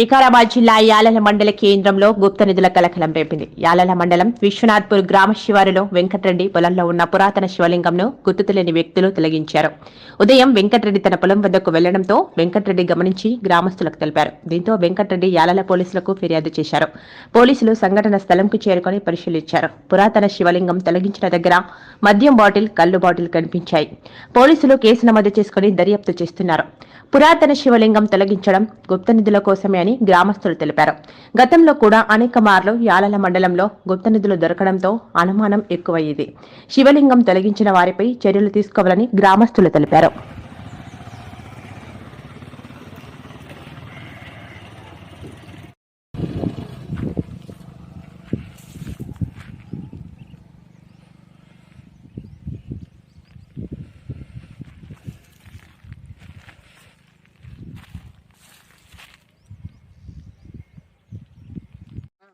వికారాబాద్ జిల్లా యాలల మండల కేంద్రంలో గుప్త నిధుల కలకలం రేపింది. యాలల మండలం విశ్వనాథ్పూర్ గ్రామ శివారులో వెంకటరెడ్డి పొలంలో ఉన్న పురాతన శివలింగంను గుర్తు తెలియని వ్యక్తులు తొలగించారు. ఉదయం వెంకటరెడ్డి తన పొలం వద్దకు వెళ్ళడంతో వెంకటరెడ్డి గమనించి గ్రామస్తులకు తెలిపారు. దీంతో వెంకటరెడ్డి యాలల పోలీసులకు ఫిర్యాదు చేశారు. పోలీసులు సంఘటన స్థలంకు చేరుకొని పరిశీలించారు. పురాతన శివలింగం తొలగించిన దగ్గర మద్యం బాటిల్ కళ్ళు బాటిల్ కనిపించాయి. పోలీసులు కేసు నమోదు చేసుకుని దర్యాప్తు చేస్తున్నారు. పురాతన శివలింగం తొలగించడం గుప్త నిధుల కోసమే అని గ్రామస్తులు తెలిపారు. గతంలో కూడా అనేక మార్లు యాలల మండలంలో గుప్త నిధులు దొరకడంతో అనుమానం ఎక్కువయ్యేది. శివలింగం తొలగించిన వారిపై చర్యలు తీసుకోవాలని గ్రామస్తులు తెలిపారు.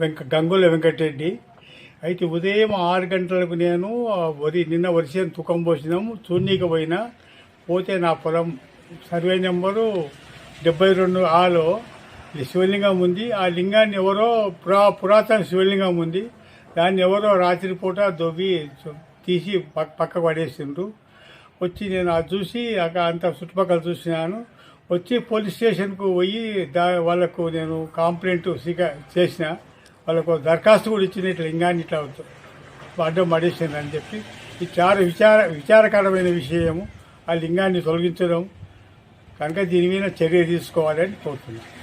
వెంక గంగుల వెంకటరెడ్డి. అయితే ఉదయం ఆరు గంటలకు నేను వరి నిన్న వరిసే తుకం పోసినాము. చూన్నీకి పోయినా పోతే నా పొలం సర్వే నెంబరు డెబ్బై రెండు ఆలో ఈ శివలింగం ఉంది. ఆ లింగాన్ని ఎవరో పురా పురాతన శివలింగం ఉంది. దాన్ని ఎవరో రాత్రిపూట దొవ్వి తీసి పక్క పక్క పడేసిండ్రు. వచ్చి నేను అది చూసి అక్కడ అంత చుట్టుపక్కల చూసినాను. వచ్చి పోలీస్ స్టేషన్కు పోయి దా వాళ్ళకు నేను కంప్లైంట్ చేసిన. వాళ్ళకు దరఖాస్తు కూడా ఇచ్చింది ఇట్లా లింగాన్ని ఇట్లా అడ్డం పడేసింది అని చెప్పి ఈ చాలా విచార విచారకరమైన విషయము ఆ లింగాన్ని తొలగించడం కనుక దీని మీద చర్య తీసుకోవాలని కోరుతున్నాను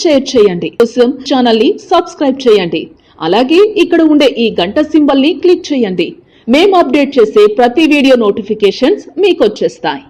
షేర్ చేయండి. కోసం ఛానల్ని సబ్స్క్రైబ్ చేయండి. అలాగే ఇక్కడ ఉండే ఈ గంట సింబల్ని క్లిక్ చేయండి. మేము అప్డేట్ చేసే ప్రతి వీడియో నోటిఫికేషన్స్ మీకు వచ్చేస్తాయి.